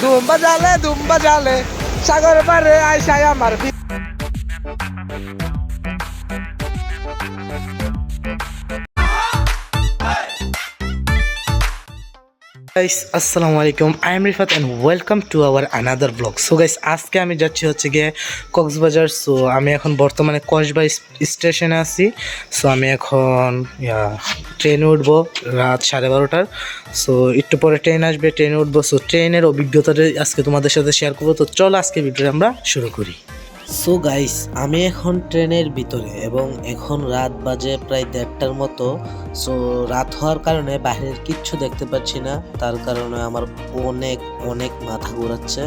ধুম জালে দুম্বা জালে সাগর পারে আইসাই আমার গাইস আসসালামু আলাইকুম I am Rifat and welcome to our another blog so guys আজকে আমি যাচ্ছি হচ্ছে গিয়ে কক্সবাজার। সো আমি এখন বর্তমানে কসবাই স্টেশনে আছি। সো আমি এখন ট্রেনে উঠবো রাত সাড়ে বারোটার। সো একটু পরে ট্রেন আসবে ট্রেনে উঠবো। সো ট্রেনের অভিজ্ঞতাটা আজকে তোমাদের সাথে শেয়ার করব। তো চলো আজকে ভিডিওটা আমরা শুরু করি। সো গাইস আমি এখন ট্রেনের ভিতরে এবং এখন রাত বাজে প্রায় দেড়টার মতো। সো রাত হওয়ার কারণে বাইরের কিচ্ছু দেখতে পাচ্ছি না। তার কারণে আমার অনেক অনেক মাথা ঘোরাচ্ছে।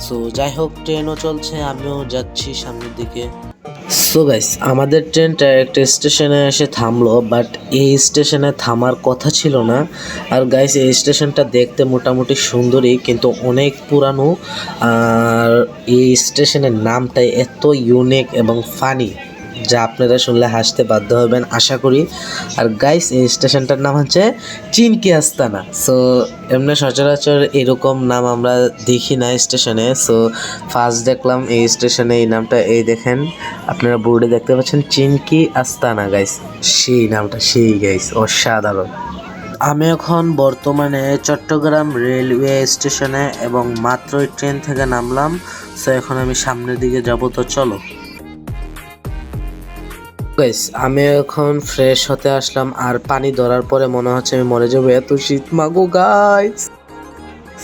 সো যাই হোক, ট্রেনও চলছে, আমিও যাচ্ছি সামনের দিকে। সো গাইস আমাদের ট্রেনটা একটা স্টেশনে এসে থামলো বাট এই স্টেশনে থামার কথা ছিল না। আর গাইস এই স্টেশনটা দেখতে মোটামুটি সুন্দরই কিন্তু অনেক পুরানো। আর এই স্টেশনের নামটাই এত ইউনিক এবং ফানি যা আপনারা শুনলে হাসতে বাধ্য হবেন, আশা করি। আর গাইস এই স্টেশনটার নাম হচ্ছে চিনকি আস্তানা। সো এমনি সচরাচর এরকম নাম আমরা দেখি না স্টেশনে। সো ফার্স্ট দেখলাম এই স্টেশনে এই নামটা। এই দেখেন, আপনারা বোর্ডে দেখতে পাচ্ছেন চিনকি আস্তানা গাইস সেই নামটা, সেই গাইস অসাধারণ। আমি এখন বর্তমানে চট্টগ্রাম রেলওয়ে স্টেশনে এবং মাত্রই ট্রেন থেকে নামলাম। সো এখন আমি সামনের দিকে যাব, তো চলো। গাইস আমি এখন ফ্রেশ হতে আসলাম আর পানি ধরার পরে মনে হচ্ছে আমি মরে যাব। এত শীত, মাগো গাইস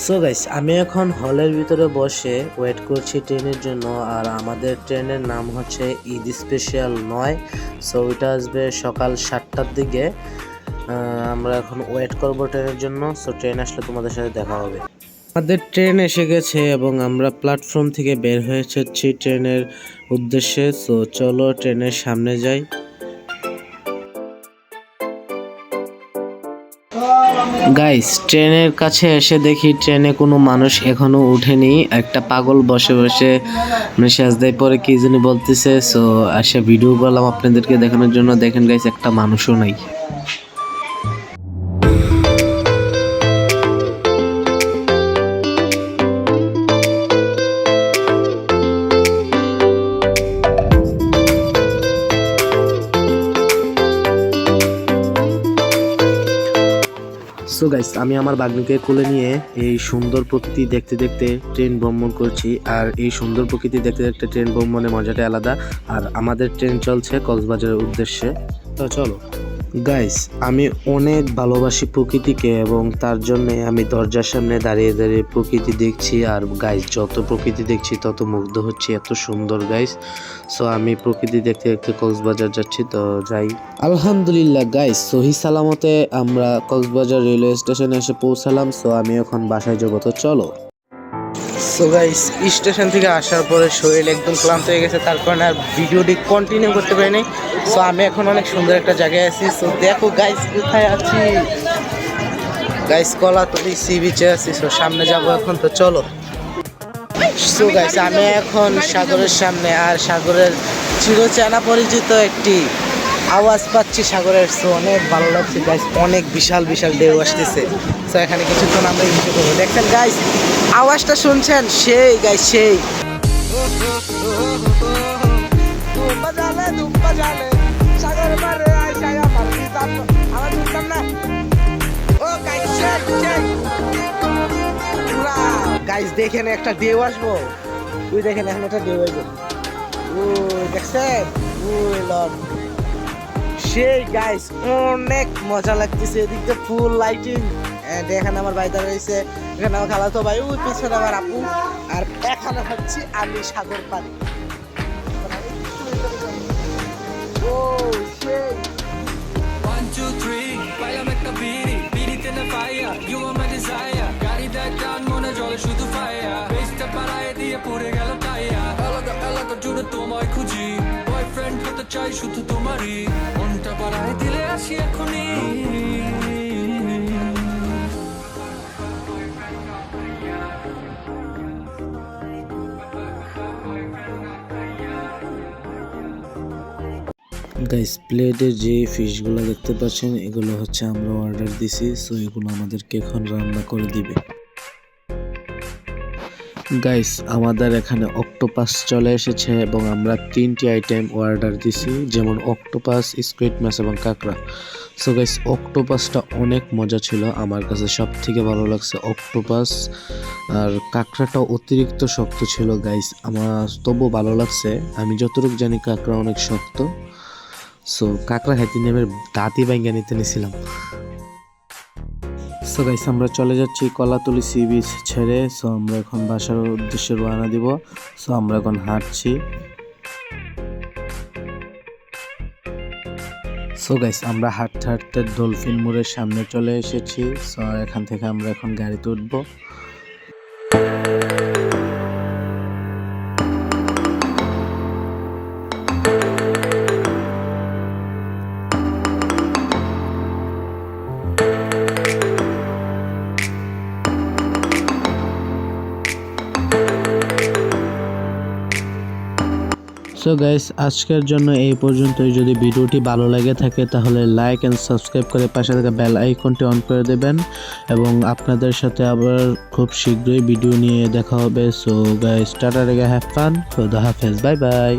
সো গাইস আমি এখন হলের ভিতরে বসে ওয়েট করছি ট্রেনের জন্য আর আমাদের ট্রেনের নাম হচ্ছে ঈদ স্পেশাল নয়। সো ওইটা আসবে সকাল সাতটার দিকে। আমরা এখন ওয়েট করব ট্রেনের জন্য। সো ট্রেন আসলে তোমাদের সাথে দেখা হবে। আমাদের ট্রেন এসে গেছে এবং আমরা প্ল্যাটফর্ম থেকে বের হয়ে যাচ্ছি ট্রেনের উদ্দেশ্যে। সো চলো ট্রেনের সামনে যাই। গাইস ট্রেনের কাছে এসে দেখি ট্রেনে কোনো মানুষ এখনও উঠেনি। একটা পাগল বসে বসে মানে সাজদাই পরে কি জানি বলতেছে। সো আসে ভিডিও করলাম আপনাদেরকে দেখানোর জন্য দেখেন গাইস একটা মানুষও নাই। সো গাইস আমি আমার বাগ্নিকে কোলে নিয়ে এই সুন্দর প্রকৃতি দেখতে দেখতে ট্রেন ভ্রমণ করছি। আর এই সুন্দর প্রকৃতি দেখতে দেখতে ট্রেন ভ্রমণের মজাটা আলাদা। আর আমাদের ট্রেন চলছে কক্সবাজারের উদ্দেশ্যে। তো চলো। গাইস আমি অনেক ভালোবাসি প্রকৃতিকে এবং তার জন্য আমি দরজার সামনে দাঁড়িয়ে দাঁড়িয়ে প্রকৃতি দেখছি আর গাইস যত প্রকৃতি দেখছি, তত মুগ্ধ হচ্ছি, এত সুন্দর গাইস সো আমি প্রকৃতি দেখতে দেখতে কক্সবাজার যাচ্ছি, তো যাই। আলহামদুলিল্লাহ গাইস সহি সালামতে আমরা কক্সবাজার রেলওয়ে স্টেশনে এসে পৌঁছালাম সো আমি এখন বাসায় যাব, তো চলো। সো গাইস স্টেশন থেকে আসার পরে শরীর একদম ক্লান্ত হয়ে গেছে, তার কারণে আর ভিডিওটি কন্টিনিউ করতে পারিনি। সো আমি এখন অনেক সুন্দর একটা জায়গায় আছি। সো দেখো গাইস কোথায় আছি? গাইস কলা তুলি সি বিচে আছি। সো সামনে যাব এখন, তো চলো। সো গাইস আমি এখন সাগরের সামনে, আর সাগরের চিরচেনা পরিচিত একটি আওয়াজ পাচ্ছি সাগরের সো অনেক ভালো লাগছে গাইস অনেক বিশাল বিশাল ঢেউ আসতেছে। সো এখানে কিছুক্ষণ আমরা এনজয় করব। দেখছেন গাইস আওয়াজটা শুনছেন? সেই গাইস সেই। ও গাইস দেখেন একটা ঢেউ আসব। তুই দেখেন, এখন একটা ঢেউ আসব। ও দেখছেন? ওই লন সেই গাইস অনেক মজা লাগতেছে এদিকে ফুল লাইটিং এখানে আমার ভাই দাঁড়া রয়েছে এখানে আমার খালাতো ভাই ওই পিছনে আমার আপু। আর এখানে হচ্ছে আমি সাগর পানি ও সেই। One, two, three, bailame একটা বিড়ি। বিড়িতে মনে জলে শুধু পাড়ায় দিয়ে পড়ে গেল জুড়ে তোমায় খুঁজি। বয়ফ্রেন্ড হতে চাই শুধু তোমারই। আসি এখনই। গাইস প্লেটে যে ফিশগুলো দেখতে পাচ্ছেন, এগুলো হচ্ছে আমরা অর্ডার দিছি সো এগুলো আমাদেরকে এখন রান্না করে দিবে। গাইস আমাদের এখানে অক্টোপাস চলে এসেছে এবং আমরা তিনটি আইটেম অর্ডার দিছি, যেমন অক্টোপাস স্কুইড মাছ এবং কাঁকড়া। সো গাইস অক্টোপাসটা অনেক মজা ছিল। আমার কাছে সব থেকে ভালো লাগছে অক্টোপাস আর কাঁকড়াটা অতিরিক্ত শক্ত ছিল। গাইস আমার তবু ভালো লাগছে। আমি যতটুকু জানি কাঁকড়া অনেক শক্ত। সো কাঁকড়া খাইতে নেমে দাঁতই নিতে নিছিলাম। সো গাইস আমরা চলে যাচ্ছি কলাতলি সি বিচ ছেড়ে। সো আমরা এখন বাসার উদ্দেশ্যে রওনা দিব। সো আমরা এখন হাঁটছি। সো গাইস আমরা হাঁটতে হাঁটতে ডলফিন মোড়ের সামনে চলে এসেছি। সো এখান থেকে আমরা এখন গাড়িতে উঠবো। সো গাইস, আজকের জন্য এই পর্যন্তই। যদি ভিডিওটি ভালো লাগে থাকে, তাহলে লাইক অ্যান্ড সাবস্ক্রাইব করে পাশে থাকা বেল আইকনটি অন করে দেবেন। এবং আপনাদের সাথে আবার খুব শীঘ্রই ভিডিও নিয়ে দেখা হবে। সো গাইস টাটা রেগে হ্যাভ ফান খোদা হাফেজ। Bye bye